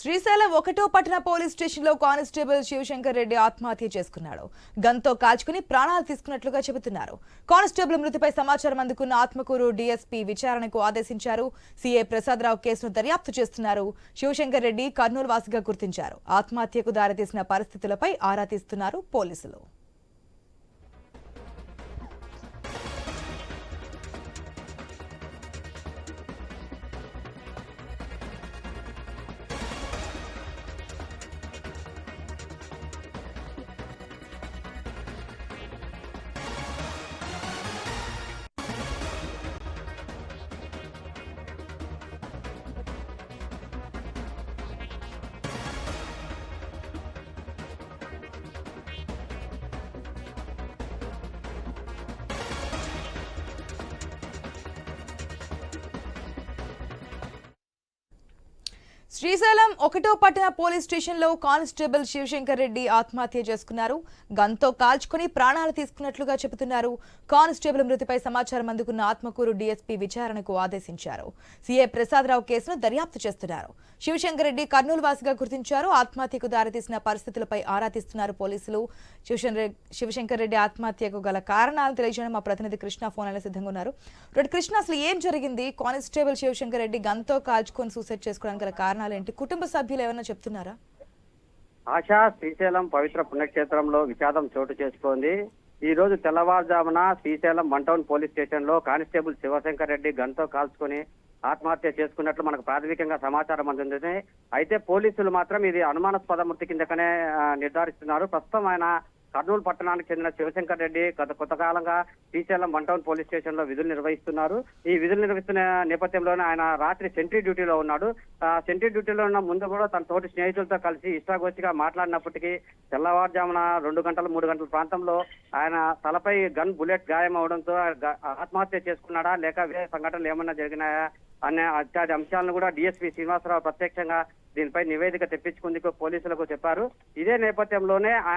శ్రీశైలం ఒకటో పట్టణ పోలీస్ స్టేషన్లో కానిస్టేబుల్ శివశంకర్ రెడ్డి ఆత్మహత్య చేసుకున్నాడు. గన్తో కాల్చుకుని ప్రాణాలు తీసుకున్నట్లుగా చెబుతున్నారు. కానిస్టేబుల్ మృతిపై సమాచారం అందుకున్న ఆత్మకూరు డీఎస్పీ విచారణకు ఆదేశించారు. సీఏ ప్రసాదరావు కేసును దర్యాప్తు చేస్తున్నారు. శివశంకర్ రెడ్డి కర్నూలు వాసిగా గుర్తించారు. ఆత్మహత్యకు దారితీసిన పరిస్థితులపై ఆరా తీస్తున్నారు పోలీసులు. శ్రీశైలం ఒకటో పట్టణ పోలీస్ స్టేషన్లో కానిస్టేబుల్ శివశంకర్ రెడ్డి ఆత్మహత్య చేసుకున్నారు. గన్తో కాల్చుకుని ప్రాణాలు తీసుకున్నట్లుగా చెబుతున్నారు. కానిస్టేబుల్ మృతిపై సమాచారం అందుకున్న ఆత్మకూరు డీఎస్పీ విచారణకు ఆదేశించారు. సీఏ ప్రసాదరావు కేసును దర్యాప్తు చేస్తున్నారు. శివశంకర్ రెడ్డి కర్నూలు వాసిగా గుర్తించారు. ఆత్మహత్యకు దారితీసిన పరిస్థితులపై ఆరా తీస్తున్నారు పోలీసులు. శివశంకర్ రెడ్డి ఆత్మహత్యకు గల కారణాలు తెలియజేయడం మా ప్రతినిధి కృష్ణ ఫోన్ సిద్ధంగా ఉన్నారు. రెడ్డి కృష్ణ అసలు ఏం జరిగింది? కానిస్టేబుల్ శివశంకర్ రెడ్డి గన్తో కాల్చుకొని సూసైడ్ చేసుకోవడానికి గల కారణాలు ఏంటి కుటుంబ సభ్యులు ఏమైనా చెప్తున్నారా? ఆశా శ్రీశైలం పవిత్ర పుణ్యక్షేత్రంలో విషాదం చోటు చేసుకుంది. ఈ రోజు తెల్లవారుజామున శ్రీశైలం వన్ టౌన్ పోలీస్ స్టేషన్లో కానిస్టేబుల్ శివశంకర్ రెడ్డి గన్తో కాల్చుకొని ఆత్మహత్య చేసుకున్నట్లు మనకు ప్రాథమికంగా సమాచారం అందింది. అయితే పోలీసులు మాత్రం ఇది అనుమానాస్పద మృతి కిందకనే నిర్ధారిస్తున్నారు. ప్రస్తుతం ఆయన కర్నూలు పట్టణానికి చెందిన శివశంకర్ రెడ్డి గత కొంతకాలంగా శ్రీశైలం వన్ టౌన్ పోలీస్ స్టేషన్లో విధులు నిర్వహిస్తున్నారు. ఈ విధులు నిర్వహిస్తున్న నేపథ్యంలోనే ఆయన రాత్రి సెంట్రీ డ్యూటీలో ఉన్నాడు. సెంట్రీ డ్యూటీలో ఉన్న ముందు కూడా తన తోటి స్నేహితులతో కలిసి ఇష్టాగోష్టిగా మాట్లాడినప్పటికీ తెల్లవారుజామున రెండు గంటల మూడు గంటల ప్రాంతంలో ఆయన తలపై గన్ బుల్లెట్ గాయం అవడంతో ఆత్మహత్య చేసుకున్నాడా? లేక వేరే సంఘటనలు ఏమన్నా జరిగినాయా? అనే అత్యాది అంశాలను కూడా డిఎస్పీ శ్రీనివాసరావు ప్రత్యక్షంగా దీనిపై నివేదిక తెప్పించుకుందుకు పోలీసులకు చెప్పారు. ఇదే నేపథ్యంలోనే ఆ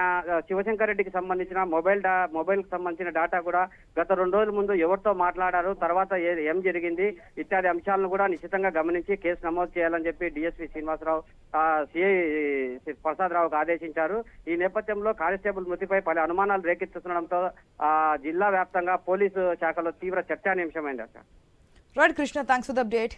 శివశంకర్ రెడ్డికి సంబంధించిన మొబైల్ డా మొబైల్కి సంబంధించిన డేటా కూడా గత రెండు రోజుల ముందు ఎవరితో మాట్లాడారు తర్వాత ఏం జరిగింది ఇత్యాది అంశాలను కూడా నిశ్చితంగా గమనించి కేసు నమోదు చేయాలని చెప్పి డిఎస్పీ శ్రీనివాసరావు సిఐ ప్రసాద్ రావుకు ఆదేశించారు. ఈ నేపథ్యంలో కానిస్టేబుల్ మృతిపై పలు అనుమానాలు రేకెత్తుతుండడంతో ఆ జిల్లా వ్యాప్తంగా పోలీసు శాఖలో తీవ్ర చర్చానీయాంశమైంది అక్క right Krishna thanks for the update